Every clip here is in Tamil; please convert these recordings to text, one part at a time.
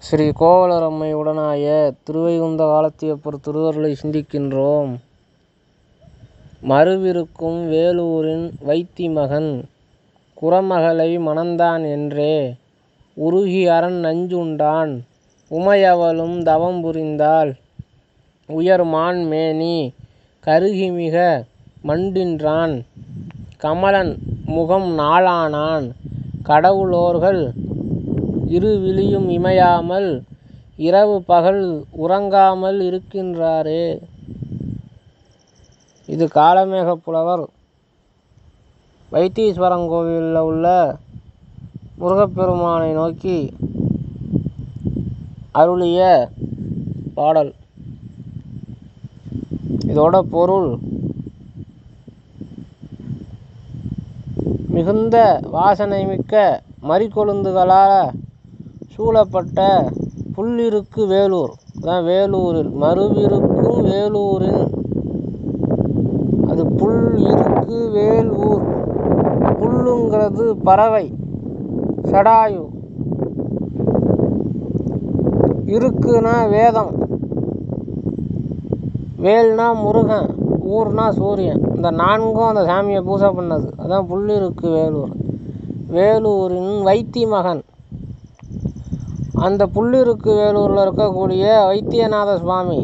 ஸ்ரீ கோவலரம்மை உடனாய திருவைகுந்த காலத்தியப்பர் திருவருளை சிந்திக்கின்றோம். மருவிருக்கும் வேலூரின் வைத்தி மகன் குறமகளை மணந்தான் என்றே உருகி அரண் நஞ்சுண்டான். உமையவளும் தவம் புரிந்தாள். உயர்மான் மேனி கருகிமிக மண்டின்றான். கமலன் முகம் நாளானான். கடவுளோர்கள் இரு விழியும் இமையாமல் இரவு பகல் உறங்காமல் இருக்கின்றாரே. இது காலமேக புலவர் வைத்தீஸ்வரங்கோவிலில் உள்ள முருகப்பெருமானை நோக்கி அருளிய பாடல். இதோட பொருள் மிகுந்த வாசனை மிக்க மரிக்கொழுந்துகளால் சூழப்பட்ட புல்லிருக்கு வேலூர். அதான் வேலூரில் மருவிருக்கும் வேலூரின் அது புல் இருக்கு வேலூர். புல்லுங்கிறது பறவை சடாயு. இருக்குன்னா வேதம். வேல்னா முருகன் ஊர்னா சூரியன். இந்த நான்கும் அந்த சாமியை பூஜை பண்ணது. அதான் புல்லிருக்கு வேலூர். வேலூரின் வைத்திமகன். அந்த புல்லிருக்கு வேலூரில் இருக்கக்கூடிய வைத்தியநாத சுவாமி.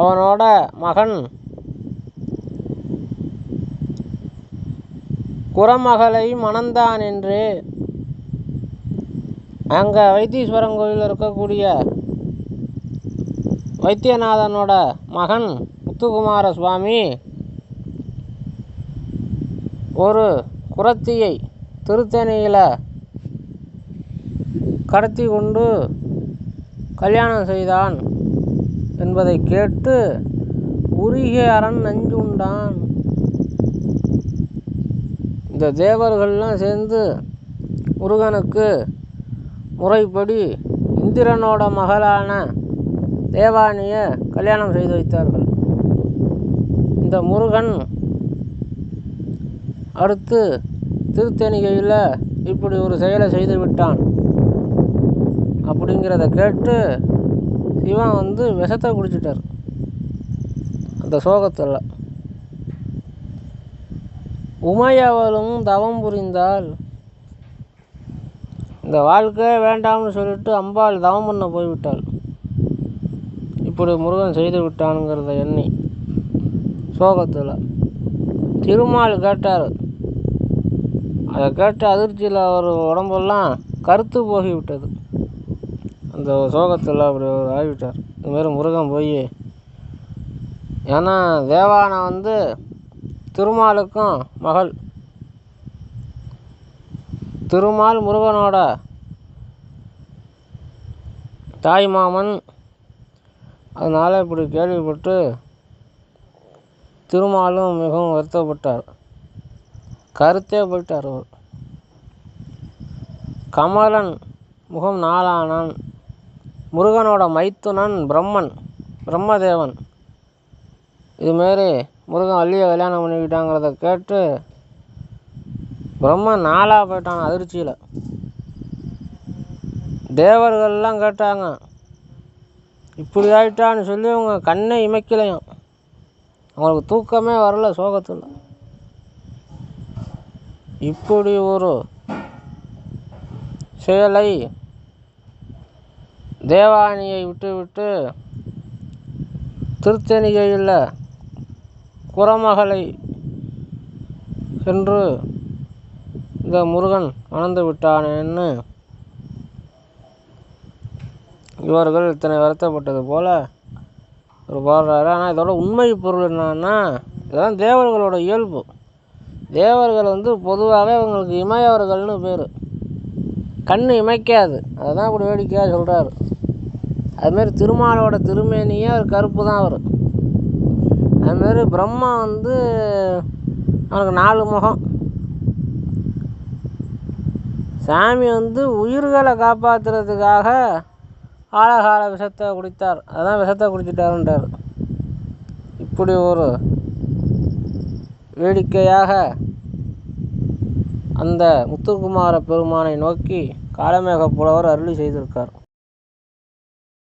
அவனோட மகன் குரமகளை மணந்தான் என்று அங்கே வைத்தீஸ்வரன் கோயிலில் இருக்கக்கூடிய வைத்தியநாதனோட மகன் முத்துக்குமார சுவாமி ஒரு குரத்தியை திருத்தணியில் கடத்தி கொண்டு கல்யாணம் செய்தான் என்பதை கேட்டு உருகிய அரண் நஞ்சுண்டான் இந்த தேவர்கள்லாம் சேர்ந்து முருகனுக்கு முறைப்படி இந்திரனோட மகளான தேவானியை கல்யாணம் செய்து வைத்தார்கள். இந்த முருகன் அடுத்து திருத்தணிகையில் இப்படி ஒரு செயலை செய்து விட்டான். அப்படிங்கிறத கேட்டு சிவன் வந்து விஷத்தை குடிச்சிட்டார். அந்த சோகத்தில். உமையாவலும் தவம் புரிந்தால் இந்த வாழ்க்கை வேண்டாம்னு சொல்லிட்டு அம்பாள் தவம் பண்ண போய்விட்டாள். இப்படி முருகன் செய்து விட்டானுங்கிறத எண்ணி சோகத்தில் திருமால் கேட்டார். அதை கேட்ட அதிர்ச்சியில் அவர் உடம்பெல்லாம் கருத்து போகிவிட்டது. அந்த சோகத்தில் அப்படி அவர் ஆகிவிட்டார். இதுமாரி முருகன் போய் ஏன்னா தேவானை வந்து திருமாலுக்கும் மகள். திருமால் முருகனோட தாய் மாமன். அதனால் இப்படி கேள்விப்பட்டு திருமாலும் மிகவும் வருத்தப்பட்டார். கருத்தே போயிட்டார் அவர். கமலன் முகம் நாளானான். முருகனோட மைத்துனன் பிரம்மன் பிரம்மதேவன். இதுமாரி முருகன் வள்ளியை கல்யாணம் பண்ணிக்கிட்டாங்கிறத கேட்டு பிரம்மன் நாளாக போயிட்டான் அதிர்ச்சியில். தேவர்கள்லாம் கேட்டாங்க இப்படி ஆயிட்டான்னு சொல்லி அவங்க கண்ணை இமைக்கலையும். அவங்களுக்கு தூக்கமே வரல சோகத்தில். இப்படி ஒரு செயலை தேவானியை விட்டுவிட்டு திருத்தணிகையில் குறமகளை சென்று இந்த முருகன் மணந்து விட்டானேன்னு இவர்கள் இத்தனை வருத்தப்பட்டது போல் ஒரு பாடுறாரு. ஆனால் இதோட உண்மை பொருள் என்னன்னா இதெல்லாம் தேவர்களோட இயல்பு. தேவர்கள் வந்து பொதுவாகவே அவங்களுக்கு இமையவர்கள்னு பேர். கண் இமைக்காது. அதை தான் இப்படி வேடிக்கையாக சொல்கிறாரு அதுமாரி திருமாலோட திருமேனியே அவர் கருப்பு தான் அவர். அதுமாரி பிரம்மா வந்து அவனுக்கு நாலு முகம். சாமி வந்து உயிர்களை காப்பாற்றுறதுக்காக ஆழகால விஷத்தை குடித்தார். அதான் விஷத்தை குடிச்சிட்டாருன்றார். இப்படி ஒரு வேடிக்கையாக அந்த முத்துக்குமார பெருமானை நோக்கி காளமேக புலவர் அருளி செய்திருக்கார்.